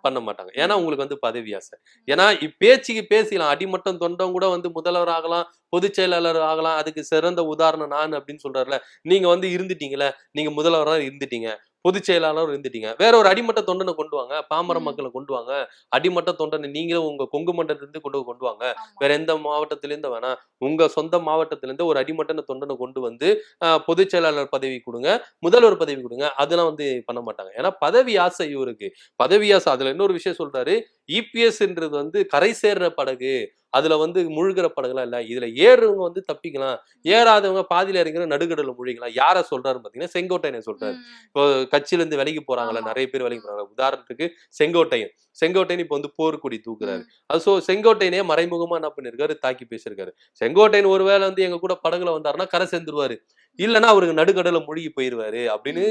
பண்ண மாட்டாங்க. ஏன்னா. உங்களுக்கு வந்து பதவி ஆசை. ஏன்னா பேச்சுக்கு பேசிக்கலாம் அடிமட்டம் தொண்டம் கூட வந்து முதல்வர் ஆகலாம் பொதுச் செயலாளர் ஆகலாம் அதுக்கு சிறந்த உதாரணம் நான் அப்படின்னு சொல்றாருல நீங்க வந்து இருந்துட்டீங்களே நீங்க முதல்வரா இருந்துட்டீங்க. பொதுச் செயலாளரும் இருந்துட்டீங்க. வேற ஒரு அடிமட்ட தொண்டனை கொண்டு வாங்க. பாமர. மக்களை கொண்டு வாங்க. அடிமட்ட தொண்டனை நீங்களும் உங்க கொங்கு மண்டலத்துல இருந்து கொண்டு கொண்டு வாங்க. வேற எந்த மாவட்டத்துல இருந்து வேணா உங்க சொந்த மாவட்டத்துல இருந்து ஒரு அடிமட்டன தொண்டனை கொண்டு வந்து பொதுச் செயலாளர் பதவி கொடுங்க. முதல்வர் பதவி கொடுங்க. அதெல்லாம் வந்து பண்ண மாட்டாங்க. ஏன்னா பதவி ஆசை இவருக்கு. பதவி ஆசை. அதுல இன்னொரு விஷயம் சொல்றாரு. இபிஎஸ்ன்றது வந்து கரை சேர்ற படகு. அதுல வந்து முழுகிற படகுலாம் இல்ல? இதுல ஏறுறவங்க வந்து தப்பிக்கலாம். ஏறாதவங்க பாதியில இறங்குற நடுக்கடல முழுகலாம் யார சொல்றாரு பாத்தீங்கன்னா செங்கோட்டையனை சொல்றாரு. இப்போ கட்சியில இருந்து விலகி போறாங்கல்ல ஆமா. நிறைய பேர் விலகி போறாங்க. உதாரணத்துக்கு செங்கோட்டையன். செங்கோட்டையன் இப்போ வந்து போர்க்குடி தூக்குறாரு. அது சோ செங்கோட்டையனே மறைமுகமா என்ன பண்ணிருக்காரு? தாக்கி பேசியிருக்காரு. செங்கோட்டையன் ஒருவேளை வந்து எங்க கூட படகுல வந்தாருன்னா கரை சேர்ந்துருவாரு. இல்லைன்னா அவருக்கு நடுக்கடல மூழ்கி போயிருவாரு அப்படின்னு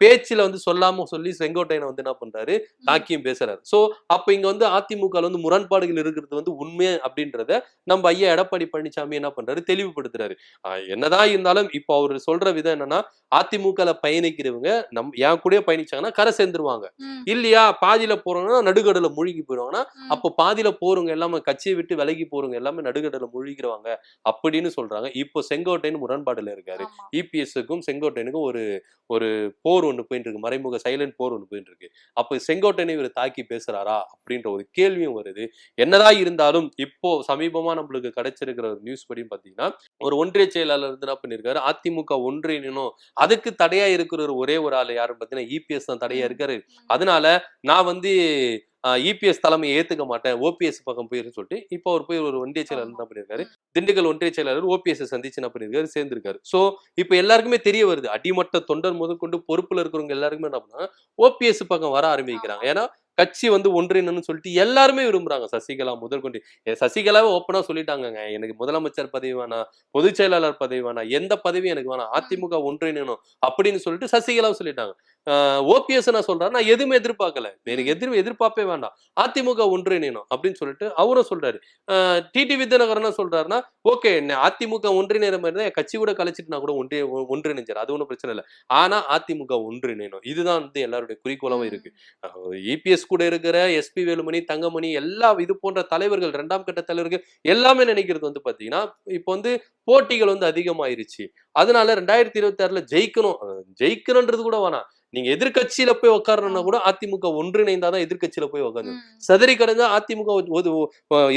பேச்சுல வந்து சொல்லாம சொல்லி செங்கோட்டையனை வந்து என்ன பண்றாரு? தாக்கியும் பேசுறாரு. சோ அப்ப இங்க வந்து அதிமுக வந்து முரண்பாடுகள் இருக்கிறது வந்து உண்மை அப்படின்றத நம்ம ஐயா எடப்பாடி பழனிசாமி என்ன பண்றாரு? தெளிவுபடுத்துறாரு. என்னதான் இருந்தாலும் இப்போ அவர் சொல்ற விதம் என்னன்னா அதிமுக ல பயணிக்கிறவங்க நம் என் கூடயே பயணிச்சாங்கன்னா கரை சேர்ந்துருவாங்க. இல்லையா? பாதியில போறவங்கன்னா நடுக்கடல மூழ்கி போயிடுவாங்கன்னா. அப்போ பாதியில போறவங்க எல்லாமே கட்சியை விட்டு விலகி போறவங்க எல்லாமே நடுக்கடல மூழ்கிடுவாங்க அப்படின்னு சொல்றாங்க. இப்போ செங்கோட்டையன் முரண்பாடுல இருக்காரு. இபிஎஸ்க்கும் செங்கோட்டையனுக்கும் ஒரு ஒரு போர் ஒன்று போயிட்டு இருக்கு மறைமுக சைலண்ட் போர் ஒன்று போயிட்டு இருக்கு அப்போ செங்கோட்டையனை இவர் தாக்கி பேசுறாரா அப்படின்ற ஒரு கேள்வியும் வருது. என்னதான் இருந்தாலும் இப்போ சமீபமா நம்மளுக்கு கிடைச்சிருக்கிற ஒரு நியூஸ் படி பாத்தீங்கன்னா ஒரு ஒன்றிய செயலாளர் வந்து என்ன பண்ணிருக்காரு? அதிமுக ஒன்றியனும் அதுக்கு தடையா இருக்கிற ஒரு ஒரே ஒரு ஆள் யாருன்னு பாத்தீங்கன்னா இபிஎஸ் தான் தடையா இருக்காரு. அதனால நான் வந்து இபிஎஸ் தலைமையை ஏத்துக்க மாட்டேன். ஓபிஎஸ் பக்கம் போயிருன்னு சொல்லிட்டு இப்போ அவர் போய் ஒரு ஒன்றிய செயலாளர் என்ன பண்ணிருக்காரு? திண்டுக்கல் ஒன்றிய செயலாளர் ஓபிஎஸ் சந்திச்சு என்ன பண்ணிருக்காரு? சேர்ந்திருக்காரு. சோ இப்போ எல்லாருக்குமே தெரிய வருது. அடிமட்ட தொண்டர் முதற்கொண்டு பொறுப்புல இருக்கிறவங்க எல்லாருக்குமே என்ன பண்ணா ஓபிஎஸ் பக்கம் வர ஆரம்பிக்கிறாங்க. ஏன்னா கட்சி வந்து ஒன்றிணைன்னு சொல்லிட்டு எல்லாருமே விரும்புறாங்க. சசிகலா முதற்கொண்டு. சசிகலாவே ஓப்பனா சொல்லிட்டாங்கங்க. எனக்கு முதலமைச்சர் பதவி வேணாம் பொதுச் செயலாளர் பதவி வேணாம் எந்த பதவியும் எனக்கு வேணாம். அதிமுக ஒன்றிணைணும் அப்படின்னு சொல்லிட்டு சசிகலாவும் சொல்லிட்டாங்க. ஓபிஎஸ் என்ன சொல்றாரு நான் எதுவுமே எதிர்பார்க்கல. எனக்கு எதிர் எதிர்பார்ப்பே வேண்டாம். அதிமுக ஒன்றிணையணும் அப்படின்னு சொல்லிட்டு அவரும் சொல்றாரு. டிடி வித்யநகர் என்ன சொல்றாருன்னா ஓகே அதிமுக ஒன்றிணைற மாதிரி தான் என் கட்சி கூட கழிச்சிட்டு நான் கூட ஒன்றி ஒன்றிணைஞ்சார். அது ஒன்றும் பிரச்சனை இல்லை. ஆனா அதிமுக ஒன்றிணையணும். இதுதான் வந்து எல்லாருடைய குறிக்கோளமும் இருக்கு. இபிஎஸ் கூட இருக்கிற எஸ்பி வேலுமணி தங்கமணி எல்லா இது போன்ற தலைவர்கள் இரண்டாம் கட்ட தலைவர்கள் எல்லாமே நினைக்கிறது வந்து பாத்தீங்கன்னா இப்போ வந்து போட்டிகள் வந்து அதிகமாயிருச்சு. அதனால ரெண்டாயிரத்தி இருபத்தி ஆறுல ஜெயிக்கணும். ஜெயிக்கணும்ன்றது கூட வேணாம். நீங்க எதிர்க்கட்சியில போய் உட்காரணும்னா கூட அதிமுக ஒன்றிணைந்தாதான் எதிர்க்கட்சியில போய் உட்காந்து சதறி கடந்தா அதிமுக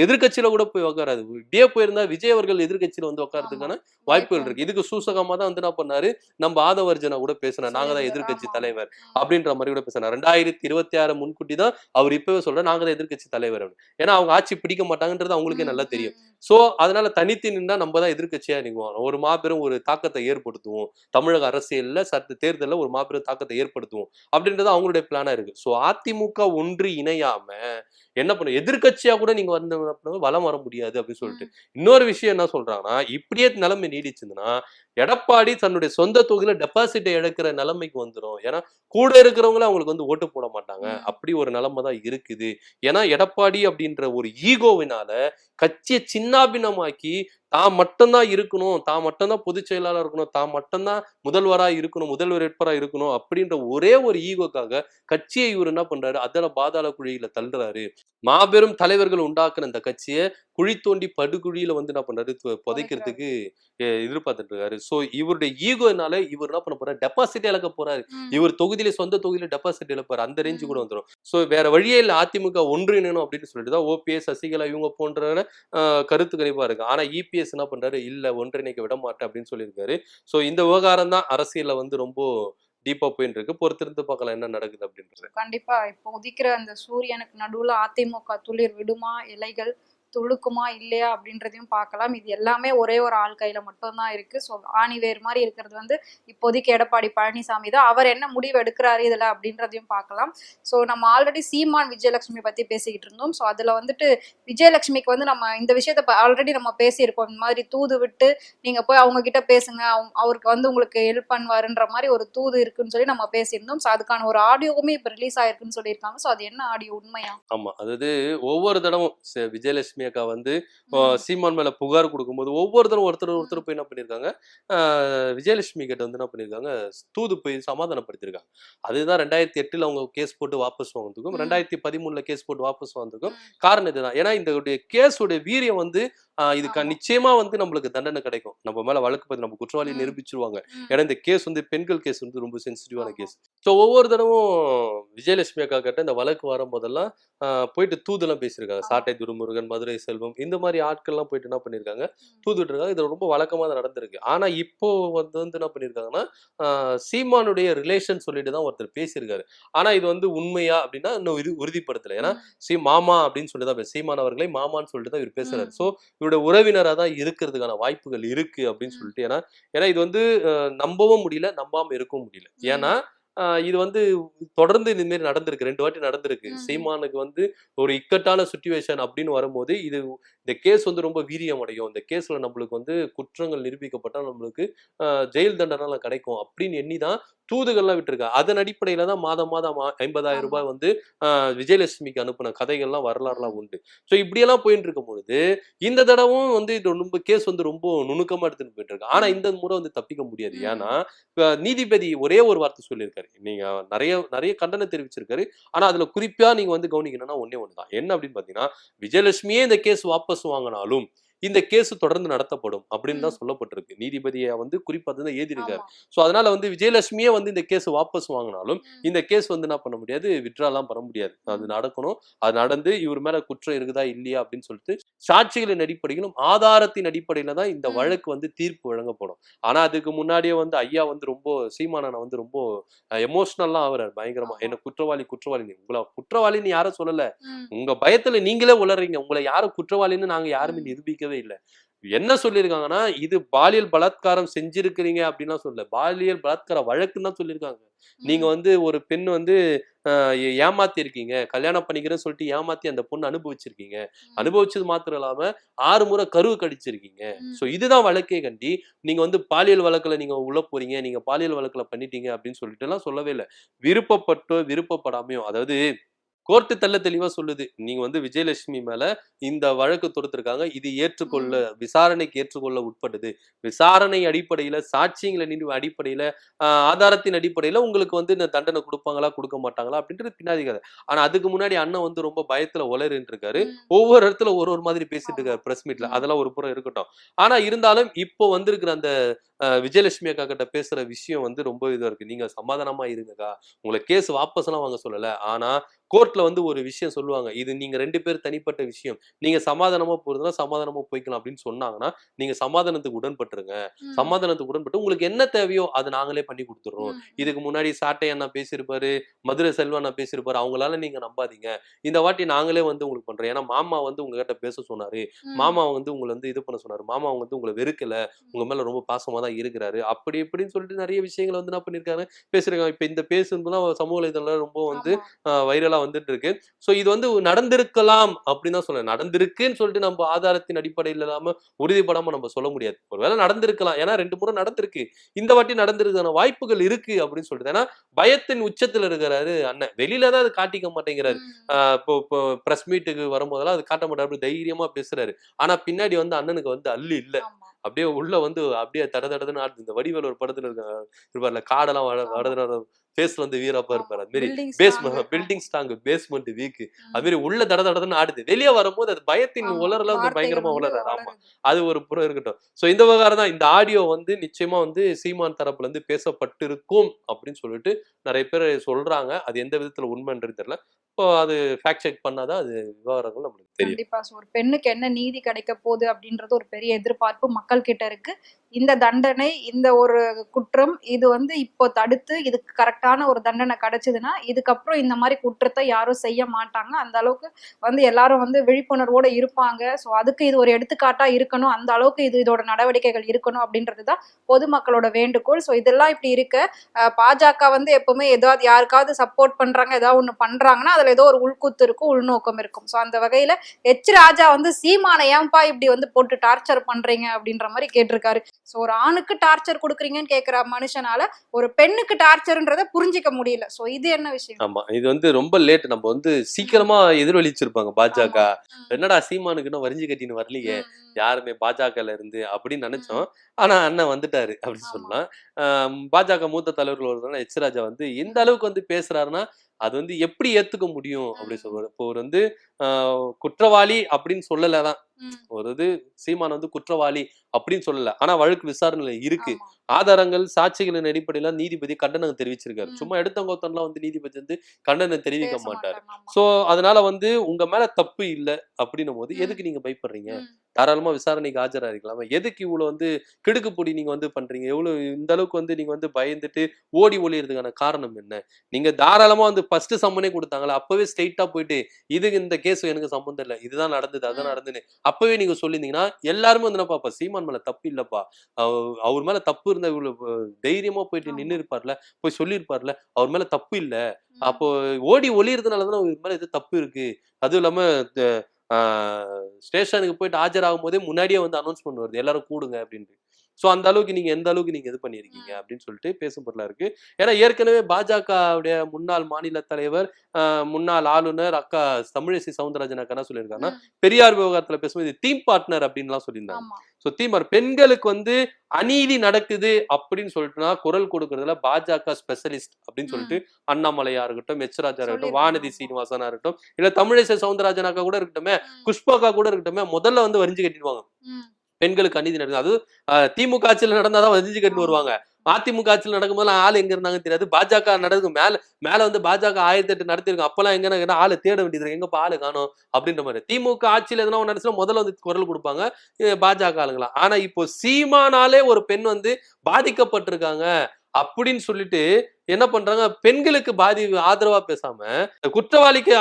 எதிர்க்கட்சியில கூட போய் உட்காராது இப்படியே போயிருந்தா விஜய் அவர்கள் எதிர்க்கட்சியில வந்து உட்கார்றதுக்கான வாய்ப்புகள் இருக்கு. இதுக்கு சூசகமா தான் வந்து என்ன பண்ணாரு? நம்ம ஆதவர்ஜனா கூட பேசினார். நாங்க தான் ஆமா. தலைவர். அப்படின்ற மாதிரி கூட பேசினார். ரெண்டாயிரத்தி இருபத்தி ஆறு முன்கூட்டி தான் அவர் இப்பவே சொல்ற நாங்க தான் எதிர்க்கட்சி தலைவர். ஏன்னா அவங்க ஆட்சி பிடிக்க மாட்டாங்கன்றது அவங்களுக்கே நல்லா தெரியும். சோ அதனால தனித்து நின்னா நம்ம தான் எதிர்க்கட்சியா நிற்குவோம் ஒரு மாபெரும் ஒரு தாக்கத்தை ஏற்படுத்துவோம். தமிழக அரசியல்ல சட்ட தேர்தல்ல ஒரு மாபெரும் தாக்கத்தை ஏற்படுத்துவோம் அப்படின்றது அவங்களுடைய பிளானா இருக்கு. சோ அதிமுக ஒன்று இணையாம என்ன பண்ணும் எதிர்க்கட்சியா கூட நீங்க வந்து வலம் வர முடியாது அப்படின்னு சொல்லிட்டு. இன்னொரு விஷயம் என்ன சொல்றாங்கன்னா இப்படியே நிலைமை நீடிச்சுதுன்னா எடப்பாடி தன்னுடைய சொந்த தொகுதியில டெபாசிட்டை இழக்கிற நிலைமைக்கு வந்துடும் ஏன்னா கூட இருக்கிறவங்கள அவங்களுக்கு வந்து ஓட்டு போட மாட்டாங்க. அப்படி ஒரு நிலைமை தான் இருக்குது. ஏன்னா எடப்பாடி அப்படின்ற ஒரு ஈகோவினால கட்சியை சின்னாபின்னமாக்கி தான் மட்டும்தான் இருக்கணும் தான் மட்டும்தான் பொதுச் செயலாளர் இருக்கணும் தான் மட்டும்தான் முதல்வரா இருக்கணும் முதல்வர் வேட்பாளரா இருக்கணும் அப்படின்ற ஒரே ஒரு ஈகோக்காக கட்சியை இவர் என்ன பண்றாரு? அதல பாதாள குழியில தள்ளுறாரு. மாபெரும் தலைவர்கள் உண்டாக்குன இந்த கட்சியை குழி தோண்டி படுகுழியில வந்து என்ன பண்றாரு? புதைக்கிறதுக்கு எதிர்பார்த்துட்டு இருக்காரு. சோ இவருடைய ஈகோனால இவர் என்ன பண்ண போறாரு? டெபாசிட் இழக்க போறாரு. இவர் தொகுதியில சொந்த தொகுதியில டெபாசிட் இழப்பாரு. அந்த ரேஞ்சு கூட வந்துடும் சோ வேற வழியே இல்ல. அதிமுக ஒன்றிணைணும் அப்படின்னு சொல்லிட்டு தான் ஓபிஎஸ் சசிகலா இவங்க போன்ற கருத்து கணிப்பா இருக்கு. ஆனா இபிஎஸ் என்ன பண்றாரு? இல்ல ஒன்றிணைக்க விட மாட்டேன் அப்படின்னு சொல்லியிருக்காரு. சோ இந்த விவகாரம் தான் அரசியல்ல வந்து ரொம்ப தீபா போயிட்டு இருக்கு. பொறுத்திருந்து பார்க்கலாம் என்ன நடக்குது அப்படின்றது. கண்டிப்பா. இப்போ உதிக்கிற அந்த சூரியனுக்கு நடுவுல அதிமுக துளிர் விடுமா? இலைகள் துளுக்குமா இல்லையா அப்படின்றதையும் பார்க்கலாம். இது எல்லாமே ஒரே ஒரு ஆள் கையில மட்டும்தான் இருக்கு. ஸோ ஆணிவேர் மாதிரி இருக்கிறது வந்து இப்போதைக்கு எடப்பாடி பழனிசாமி தான். அவர் என்ன முடிவு எடுக்கிறாரு இதில் அப்படின்றதையும் பார்க்கலாம். ஸோ நம்ம ஆல்ரெடி சீமான் விஜயலட்சுமி பத்தி பேசிக்கிட்டு இருந்தோம். ஸோ அதுல வந்துட்டு விஜயலட்சுமிக்கு வந்து நம்ம இந்த விஷயத்த ஆல்ரெடி நம்ம பேசியிருக்கோம் இந்த மாதிரி தூது விட்டு நீங்க போய் அவங்க கிட்ட பேசுங்க. அவங்க அவருக்கு வந்து உங்களுக்கு ஹெல்ப் பண்ணுவாருன்ற மாதிரி ஒரு தூது இருக்குன்னு சொல்லி நம்ம பேசியிருந்தோம். ஸோ அதுக்கான ஒரு ஆடியோவுமே இப்போ ரிலீஸ் ஆயிருக்குன்னு சொல்லியிருக்காங்க. ஸோ அது என்ன ஆடியோ உண்மையா? ஆமா. அதாவது ஒவ்வொரு தடவும் விஜயலட்சுமி விஜயலட்சுமி அக்கா வந்து. சீமான் மேல புகார் கொடுக்கும்போது ஒவ்வொரு தடவை ஒருத்தர் ஒருத்தர் போய் என்ன பண்ணிருக்காங்க விஜயலட்சுமி கிட்ட வந்து என்ன பண்ணிருக்காங்க தூது போய் சமாதானப்படுத்திருக்காங்க அதுதான் ரெண்டாயிரத்தி எட்டுல அவங்க கேஸ் போட்டு வாபஸ் வாங்கினதுக்கும் ம். ரெண்டாயிரத்தி பதிமூணுல கேஸ் போட்டு வாபஸ் வாங்கினதுக்கும் ம். காரணம் இதுதான் ஏன்னா இந்த கேஸோட வீரியம் வந்து இதுக்கு. நிச்சயமா வந்து நம்மளுக்கு தண்டனை கிடைக்கும் நம்ம மேல வழக்கு பதிவு நம்ம குற்றவாளி. நிரூபிச்சிருவாங்க. ஏன்னா இந்த கேஸ் வந்து பெண்கள் கேஸ் வந்து ரொம்ப சென்சிட்டிவான. கேஸ் ஸோ ஒவ்வொரு தடவும் விஜயலட்சுமி அக்கா கிட்ட இந்த வழக்கு வரும்போதெல்லாம் போயிட்டு தூதெல்லாம் பேசியிருக்காங்க. சாட்டை துருமுருகன் மதுரை செல்வம் இந்த மாதிரி ஆட்கள்லாம் போயிட்டு என்ன பண்ணியிருக்காங்க தூதுட்டு இருக்காங்க இது ரொம்ப வழக்கமா தான் நடந்திருக்கு ஆனா இப்போ வந்து வந்து என்ன பண்ணியிருக்காங்கன்னா சீமானுடைய ரிலேஷன் சொல்லிட்டு தான் ஒருத்தர் பேசியிருக்காரு ஆனா இது வந்து உண்மையா அப்படின்னா இன்னும் உறு- உறுதிப்படுத்தல ஏன்னா. சி மாமா அப்படின்னு சொல்லி தான் சீமான் அவர்களை மாமான்னு சொல்லிட்டு தான் இவர் பேசுறாரு. ஸோ இவருடைய உறவினரா தான் இருக்கிறதுக்கான வாய்ப்புகள் இருக்கு அப்படின்னு. சொல்லிட்டு ஏன்னா ஏன்னா இது வந்து நம்பவும் முடியல நம்பாம இருக்கவும் முடியல. ஏன்னா இது வந்து தொடர்ந்து இந்த மாதிரி நடந்திருக்கு. ரெண்டு வாட்டி நடந்திருக்கு. சீமானுக்கு வந்து ஒரு இக்கட்டான சுச்சுவேஷன் அப்படின்னு வரும்போது இது இந்த கேஸ் வந்து ரொம்ப வீரியம் அடையும். இந்த கேஸ்ல நம்மளுக்கு வந்து குற்றங்கள் நிரூபிக்கப்பட்டா நம்மளுக்கு ஜெயில் தண்டனை கிடைக்கும் அப்படின்னு எண்ணி தான் தூதுகள்லாம் விட்டுருக்காங்க அதன் அடிப்படையில தான் மாதம் மாதம் ஐம்பதாயிரம். ரூபாய் வந்து விஜயலட்சுமிக்கு அனுப்பின கதைகள்லாம் வரலாறுலாம் உண்டு. ஸோ இப்படியெல்லாம் போயிட்டு இருக்கும் பொழுது இந்த தடவும் வந்து ரொம்ப கேஸ் வந்து ரொம்ப நுணுக்கமா எடுத்துட்டு போயிட்டு இருக்கு. ஆனா இந்த முறை வந்து தப்பிக்க முடியாது. ஏன்னா நீதிபதி ஒரே ஒரு வார்த்தை சொல்லியிருக்காரு. நீங்க நிறைய நிறைய கண்டனம் தெரிவிச்சிருக்காரு. ஆனா அதுல குறிப்பா நீங்க வந்து கவனிக்கணும்னா ஒண்ணே ஒண்ணுதான். என்ன அப்படின்னு பாத்தீங்கன்னா விஜயலட்சுமியே இந்த கேஸ் வாபஸ் வாங்கினாலும் இந்த கேஸ் தொடர்ந்து நடத்தப்படும் அப்படின்னு தான் சொல்லப்பட்டிருக்கு நீதிபதியை வந்து குறிப்பா தான் எழுதியிருக்காரு. சோ அதனால வந்து விஜயலட்சுமியே வந்து இந்த கேஸ் வாபஸ் வாங்கினாலும். இந்த கேஸ் வந்து என்ன பண்ண முடியாது விட்ராலாம் பண்ண முடியாது அது. நடக்கணும் அது நடந்து இவர் மேல குற்றம் இருக்குதா இல்லையா அப்படின்னு சொல்லிட்டு சாட்சிகளின் அடிப்படையிலும் ஆதாரத்தின் அடிப்படையில தான் இந்த. வழக்கு வந்து தீர்ப்பு வழங்கப்படும் ஆனா அதுக்கு முன்னாடியே வந்து ஐயா வந்து ரொம்ப சீமானனை வந்து ரொம்ப எமோஷனல்லாம் ஆகுறாரு பயங்கரமா. என்ன குற்றவாளி குற்றவாளி உங்களை குற்றவாளின்னு யாரும் சொல்லல. உங்க பயத்துல நீங்களே உளறீங்க உங்களை யாரும் குற்றவாளின்னு நாங்க யாருமே ம். நிரூபிக்கவே இல்லை. என்ன சொல்லியிருக்காங்கன்னா இது பாலியல் பலாத்காரம் செஞ்சிருக்கிறீங்க அப்படின்லாம் சொல்லல. பாலியல் பலாத்கார வழக்குன்னு தான் சொல்லியிருக்காங்க நீங்க. வந்து ஒரு பெண் வந்து ஏமாத்தி இருக்கீங்க கல்யாணம் பண்ணிக்கிறேன்னு சொல்லிட்டு ஏமாத்தி அந்த பொண்ணு அனுபவிச்சிருக்கீங்க. அனுபவிச்சது மாத்திரம் இல்லாம ஆறு முறை கருவு கடிச்சிருக்கீங்க. சோ இதுதான் வழக்கே கண்டி. நீங்க வந்து பாலியல் வழக்குல நீங்க உள்ள போறீங்க. நீங்க பாலியல் வழக்குல பண்ணிட்டீங்க அப்படின்னு சொல்லிட்டு எல்லாம் சொல்லவே இல்லை. விருப்பப்பட்டோ விருப்பப்படாமையோ அதாவது கோர்ட்டு தெள்ள தெளிவா சொல்லுது. நீங்க வந்து விஜயலட்சுமி மேல இந்த வழக்கு தொடுத்திருக்காங்க. இது ஏற்றுக்கொள்ள விசாரணைக்கு ஏற்றுக்கொள்ள உட்பட்டது. விசாரணை அடிப்படையில சாட்சியங்களை நினைவு அடிப்படையில ஆதாரத்தின் அடிப்படையில உங்களுக்கு வந்து இந்த தண்டனை கொடுப்பாங்களா கொடுக்க மாட்டாங்களா அப்படின்றது பின்னாடி கதை ஆனா அதுக்கு முன்னாடி அண்ணன் வந்து ரொம்ப பயத்துல உளறின்னு இருக்காரு. ஒவ்வொரு இடத்துல ஒரு ஒரு மாதிரி பேசிட்டு இருக்காரு பிரஸ் மீட்ல. அதெல்லாம் ஒரு புறம் இருக்கட்டும். ஆனா இருந்தாலும் இப்போ வந்திருக்கிற அந்த விஜயலட்சுமி அக்கா கிட்ட பேசுற விஷயம் வந்து ரொம்ப இதா இருக்கு. நீங்க சமாதானமா இருங்கக்கா. உங்களை கேஸ் வாபஸ் எல்லாம் வாங்க சொல்லல. ஆனா கோர்ட்ல வந்து ஒரு விஷயம் சொல்லுவாங்க. இது நீங்க ரெண்டு பேர் தனிப்பட்ட விஷயம். நீங்க சமாதானமா போறதுனா சமாதானமா போய்க்கலாம் அப்படின்னு சொன்னாங்கன்னா நீங்க சமாதானத்துக்கு உடன்பட்டுருங்க. சமாதானத்துக்கு உடன்பட்டு உங்களுக்கு என்ன தேவையோ அதை நாங்களே பண்ணி கொடுத்துடுறோம். இதுக்கு முன்னாடி சாட்டை அண்ணா பேசியிருப்பாரு மதுரை செல்வா அண்ணா பேசியிருப்பாரு. அவங்களால நீங்க நம்பாதீங்க. இந்த வாட்டி நாங்களே வந்து உங்களுக்கு பண்றோம். ஏன்னா மாமா வந்து உங்ககிட்ட பேச சொன்னாரு. மாமா வந்து உங்களை வந்து இது பண்ண சொன்னாரு. மாமா வந்து உங்களை வெறுக்கல. உங்க மேல ரொம்ப பாசமா தான் இருக்கிறாரு. அப்படி இப்படின்னு சொல்லிட்டு நிறைய விஷயங்களை வந்து என்ன பண்ணிருக்காங்க பேசிருக்காங்க இப்ப இந்த பேசுனதுலாம் சமூக வலைதளம் ரொம்ப வந்து ஆமா. வைரலா வந்துட்டு இருக்கு சோ இது வந்து நடந்திருக்கலாம் அப்படின்னு தான் சொல்ல நடந்திருக்குன்னு சொல்லிட்டு நம்ம ஆதாரத்தின் அடிப்படையில் இல்லாம உறுதிப்படாம நம்ம சொல்ல முடியாது. ஒருவேளை நடந்திருக்கலாம். ஏன்னா ரெண்டு முறை நடந்திருக்கு. இந்த வாட்டி நடந்திருக்கான வாய்ப்புகள் இருக்கு அப்படின்னு சொல்லிட்டு. ஏன்னா பயத்தின் உச்சத்துல இருக்கிறாரு அண்ணன். வெளியில தான் அது காட்டிக்க மாட்டேங்கிறாரு. இப்போ இப்போ பிரஸ் மீட்டுக்கு வரும்போதெல்லாம் அது காட்ட மாட்டாரு. அப்படி தைரியமா பேசுறாரு. ஆனா பின்னாடி வந்து அண்ணனுக்கு வந்து அள்ளு இல்ல. அப்படியே உள்ள வந்து அப்படியே தட தடதுன்னு ஆடுது இந்த வடிவேல் ஒரு படத்துல இருக்க இருப்பார்ல காடெல்லாம் வட ஆமா. ஃபேஸ்ல வந்து வீரப்பா இருப்பாரு. அது மாதிரி basement. Building strong basement weak. அது மாதிரி உள்ள தட தடதுன்னு ஆடுது. வெளியே வரும்போது அது பயத்தின் ஆமா. உலரெல்லாம் வந்து பயங்கரமா உலறாரு ஆமா. அது ஒரு புறம் இருக்கட்டும். சோ இந்த விவகாரம் தான் இந்த ஆடியோ வந்து நிச்சயமா வந்து சீமான் தரப்புல இருந்து பேசப்பட்டிருக்கும் அப்படின்னு சொல்லிட்டு நிறைய பேர் சொல்றாங்க. அது எந்த விதத்துல உண்மைன்றது தெரியல. இப்போ அது ஃபேக்ட் செக் பண்ணாதான் அது விவகாரங்கள் நம்மளுக்கு தெரியும். கண்டிப்பா. ஒரு பெண்ணுக்கு என்ன நீதி கிடைக்க போகுது அப்படின்றது ஒரு பெரிய எதிர்பார்ப்பு மக்கள் கிட்ட இருக்கு. இந்த தண்டனை இந்த ஒரு குற்றம் இது வந்து இப்போ தடுத்து இதுக்கு கரெக்டான ஒரு தண்டனை கிடைச்சதுன்னா இதுக்கப்புறம் இந்த மாதிரி குற்றத்தை யாரும் செய்ய மாட்டாங்க. அந்த அளவுக்கு வந்து எல்லாரும் வந்து விழிப்புணர்வோட இருப்பாங்க. ஸோ அதுக்கு இது ஒரு எடுத்துக்காட்டா இருக்கணும். அந்த அளவுக்கு இது இதோட நடவடிக்கைகள் இருக்கணும் அப்படின்றது தான் பொதுமக்களோட வேண்டுகோள். ஸோ இதெல்லாம் இப்படி இருக்க. பாஜக வந்து எப்பவுமே ஏதாவது யாருக்காவது சப்போர்ட் பண்றாங்க ஏதாவது ஒன்று பண்றாங்கன்னா அதுல ஏதோ ஒரு உள்குத்து இருக்கும் உள்நோக்கம் இருக்கும். ஸோ அந்த வகையில எச் ராஜா வந்து சீமான ஏன்பா இப்படி வந்து போட்டு டார்ச்சர் பண்றீங்க அப்படின்ற மாதிரி கேட்டிருக்காரு. ஸோ ஒரு ஆணுக்கு டார்ச்சர் கொடுக்குறீங்கன்னு கேட்கிற மனுஷனால ஒரு பெண்ணுக்கு டார்ச்சர்ன்றத புரிஞ்சிக்க முடியல. ஸோ இது என்ன விஷயம்? ஆமா. இது வந்து ரொம்ப லேட் நம்ம வந்து சீக்கிரமா எதிரொலிச்சிருப்பாங்க பாஜக. என்னடா சீமானுக்கு இன்னும் வரிஞ்சு கட்டின்னு வரலையே. யாருமே பாஜகல இருந்து அப்படின்னு நினைச்சோம். ஆனா அண்ணன் வந்துட்டாரு அப்படின்னு. சொல்லலாம். ஆஹ் பாஜக மூத்த தலைவர்கள் ஒருத்தர் எச் ராஜா வந்து எந்த அளவுக்கு வந்து பேசுறாருன்னா அது வந்து எப்படி ஏத்துக்க முடியும் அப்படின்னு. சொல்றாரு இப்போ ஒரு வந்து ஆஹ் குற்றவாளி அப்படின்னு சொல்லலதான். ஒரு இது சீமான் வந்து குற்றவாளி அப்படின்னு சொல்லல ஆனா வழக்கு விசாரணையில இருக்கு. ஆதாரங்கள் சாட்சிகளின் அடிப்படையில நீதிபதி கண்டனம் தெரிவிச்சிருக்காரு. சும்மா எடுத்தவங்கலாம் வந்து நீதிபதி வந்து கண்டனம் தெரிவிக்க மாட்டாரு. சோ அதனால வந்து உங்க மேல தப்பு இல்ல அப்படின்னும் போது. எதுக்கு நீங்க பயப்படுறீங்க ம். தாராளமா விசாரணைக்கு ஆஜராயிருக்கலாமா எதுக்கு இவ்வளவு வந்து கிடுக்குப்பொடி நீங்க வந்து பண்றீங்க எவ்வளவு இந்த அளவுக்கு வந்து நீங்க வந்து பயந்துட்டு ஓடி ஒளியறதுக்கான காரணம் என்ன நீங்க தாராளமா வந்து ஃபர்ஸ்ட் சம்மனே கொடுத்தாங்களா அப்பவே ஸ்ட்ரெயிட்டா போயிட்டு இது இந்த கேஸ் எனக்கு சம்மந்தம் இல்ல இதுதான் நடந்தது அதான். நடந்துன்னு அப்பவே நீங்க சொல்லியிருந்தீங்கன்னா எல்லாருமே வந்து என்ன பாப்பா சீமான் மேல தப்பு இல்லப்பா அவ- அவர் மேல தப்பு இருந்தா இவ்வளவு தைரியமா போயிட்டு. நின்னு இருப்பார்ல போய் சொல்லியிருப்பார்ல அவர் மேல தப்பு இல்ல. அப்போ ஓடி ஒளியறதுனாலதான் அவர் மேல எது தப்பு இருக்கு அதுவும் இல்லாம ஸ்டேஷனுக்கு போயிட்டு ஆஜராகும் போதே முன்னாடியே வந்து அனௌன்ஸ் பண்ணுவார் எல்லாரும் கூடுங்க அப்படின்ட்டு. சோ அந்த அளவுக்கு நீங்க எந்த அளவுக்கு நீங்க இது பண்ணிருக்கீங்க ம். அப்படின்னு சொல்லிட்டு பேசும் பொருளா இருக்கு ஏன்னா ஏற்கனவே பாஜகவுடைய முன்னாள் மாநில தலைவர் முன்னாள் ஆளுநர் அக்கா தமிழிசை சவுந்தரராஜன் அக்கா என்ன சொல்லியிருக்காங்கன்னா. பெரியார் விவகாரத்துல பேசும்போது தீம் பார்ட்னர் அப்படின்லாம் சொல்லியிருந்தாங்க ஆமா சோ தீமார் பெண்களுக்கு வந்து அநீதி நடக்குது அப்படின்னு சொல்லிட்டுனா குரல் கொடுக்கறதுல பாஜக ஸ்பெஷலிஸ்ட் அப்படின்னு சொல்லிட்டு அண்ணாமலையா இருக்கட்டும் மெச்சராஜா இருக்கட்டும் வானதி. சீனிவாசனா இருக்கட்டும் இல்ல தமிழிசை சவுந்தரராஜன் அக்கா கூட இருக்கட்டுமே ம். புஷ்பாக்கா கூட இருக்கட்டுமே முதல்ல வந்து வரிஞ்சு கட்டிடுவாங்க. பெண்களுக்கு அநீதி நடக்குது. அது திமுக ஆட்சியில் நடந்தாதான் கட்டிட்டு ஆமா. வருவாங்க. அதிமுக ஆட்சியில் நடக்கும்போது ஆள் எங்க இருந்தாங்க தெரியாது. பாஜக நடக்கும் மேல மேல வந்து பாஜக ஆயிரத்தி எட்டு நடத்திருக்கும் அப்பெல்லாம் எங்க ஆளை தேட வேண்டியது. எங்கப்பா ஆளு காணும்? அப்படின்ற மாதிரி. திமுக ஆட்சியில எதனா ஒன்று நடந்துச்சுன்னா முதல்ல வந்து குரல் கொடுப்பாங்க. பாஜக ஆளுங்களா ஆனா இப்போ சீமானாலே ஒரு பெண் வந்து பாதிக்கப்பட்டிருக்காங்க. அப்படின்னு சொல்லிட்டு என்ன பண்றாங்க? பெண்களுக்கு பாதி ஆதரவா பேசாம குற்றவாளிக்கு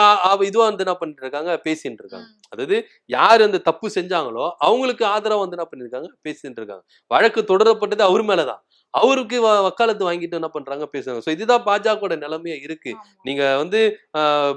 இதுவா வந்து என்ன பண்ணிட்டு இருக்காங்க பேசிட்டு இருக்காங்க. அதாவது யார் அந்த தப்பு செஞ்சாங்களோ அவங்களுக்கு ஆதரவா வந்து என்ன பண்ணிருக்காங்க பேசிட்டு இருக்காங்க வழக்கு தொடரப்பட்டது அவர் மேலதான். அவருக்கு வ- வக்காலத்து வாங்கிட்டு என்ன பண்றாங்க? பேசுறாங்க. சோ இதுதான் பாஜகவோட நிலைமையா இருக்கு. நீங்க வந்து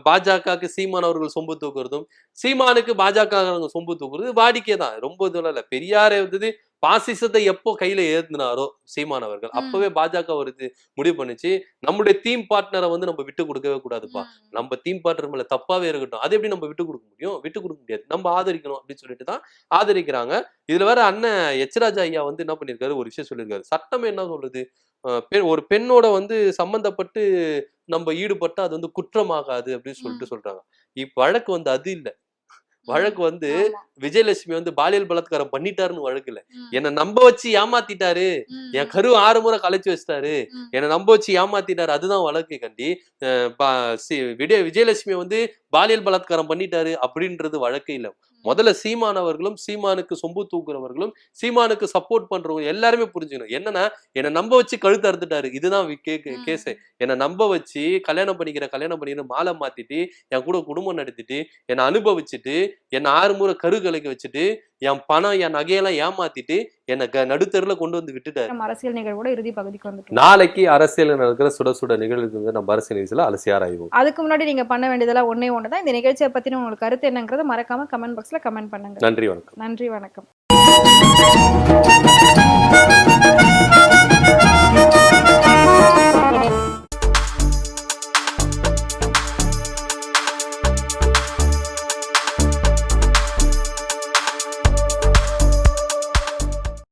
பாஜகவுக்கு சீமான் அவர்கள் சொம்பு தூக்குறதும் சீமானுக்கு பாஜக சொம்பு தூக்குறது வாடிக்கை தான் ரொம்ப இல்ல. பெரியாரே வந்து பாசிசத்தை எப்போ கையில ஏந்தினாரோ சீமான் அவர்கள் ம். அப்பவே பாஜக ஒரு இது முடிவு பண்ணுச்சு. நம்முடைய தீம் பார்ட்னரை வந்து நம்ம விட்டு கொடுக்கவே கூடாதுப்பா. நம்ம தீம் பார்ட்னர் மேல தப்பாவே இருக்கட்டும். அது எப்படி நம்ம விட்டு கொடுக்க முடியும்? விட்டு கொடுக்க முடியாது. நம்ம ஆதரிக்கணும் அப்படின்னு சொல்லிட்டு தான் ஆதரிக்கிறாங்க. இதுல வேற அண்ணன் எச்ராஜா ஐயா வந்து என்ன பண்ணிருக்காரு? ஒரு விஷயம் சொல்லியிருக்காரு சட்டம் என்ன பெண் ஒரு பெண்ணோட வந்து சம்பந்தப்பட்டு நம்ம ஈடுபட்டா அது வந்து குற்றமாகாது அப்படின்னு சொல்லிட்டு சொல்றாங்க. இப்ப வழக்கு வந்து அது இல்ல. வழக்கு வந்து. விஜயலட்சுமி வந்து பாலியல் பலாத்காரம் பண்ணிட்டாருன்னு வழக்கு இல்ல. ம். என்ன நம்ப வச்சு ஏமாத்திட்டாரு. என் கரு ஆறு முறை கலைச்சு வச்சிட்டாரு. என்னை நம்ப வச்சு ஏமாத்திட்டாரு. அதுதான் வழக்கு கண்டி. விஜய விஜயலட்சுமி வந்து பாலியல் பலாத்காரம் பண்ணிட்டாரு அப்படின்றது வழக்கே இல்ல. முதல்ல சீமானவர்களும் சீமானுக்கு சொம்பு தூக்குறவர்களும் சீமானுக்கு சப்போர்ட் பண்றவங்க எல்லாருமே புரிஞ்சுக்கணும். என்னன்னா என்னை நம்ப வச்சு கழுத்து அறுத்துட்டாரு. இதுதான். கேஸ். என்னை நம்ப வச்சு கல்யாணம் பண்ணிக்கிற கல்யாணம் பண்ணிக்கிற மாலை மாத்திட்டு என் கூட குடும்பம் நடத்திட்டு என்னை அனுபவிச்சுட்டு என்னை ஆறு முறை கரு கலைக்க வச்சுட்டு என் பணம் என் நகையெல்லாம் ஏமாத்திட்டு என்னை நடுத்தெருல கொண்டு வந்து விட்டுட்டாரு. அரசியல் நிகழ்வோட இறுதி பகுதிக்கு வந்துட்டோம். நாளைக்கு அரசியல் நடக்கிற சுட சுட நிகழ்வுக்கு வந்து நம்ம அரசியல் நிகழ்ச்சியில அலசி ஆராய்வோம் அதுக்கு முன்னாடி நீங்க பண்ண வேண்டியதெல்லாம் ஒண்ணே ஒன்று தான் இந்த நிகழ்ச்சியை பத்தின உங்களுக்கு கருத்து என்னங்கிறத மறக்காம கமெண்ட் பாக்ஸ்ல கமெண்ட் பண்ணுங்க. நன்றி வணக்கம். நன்றி வணக்கம்.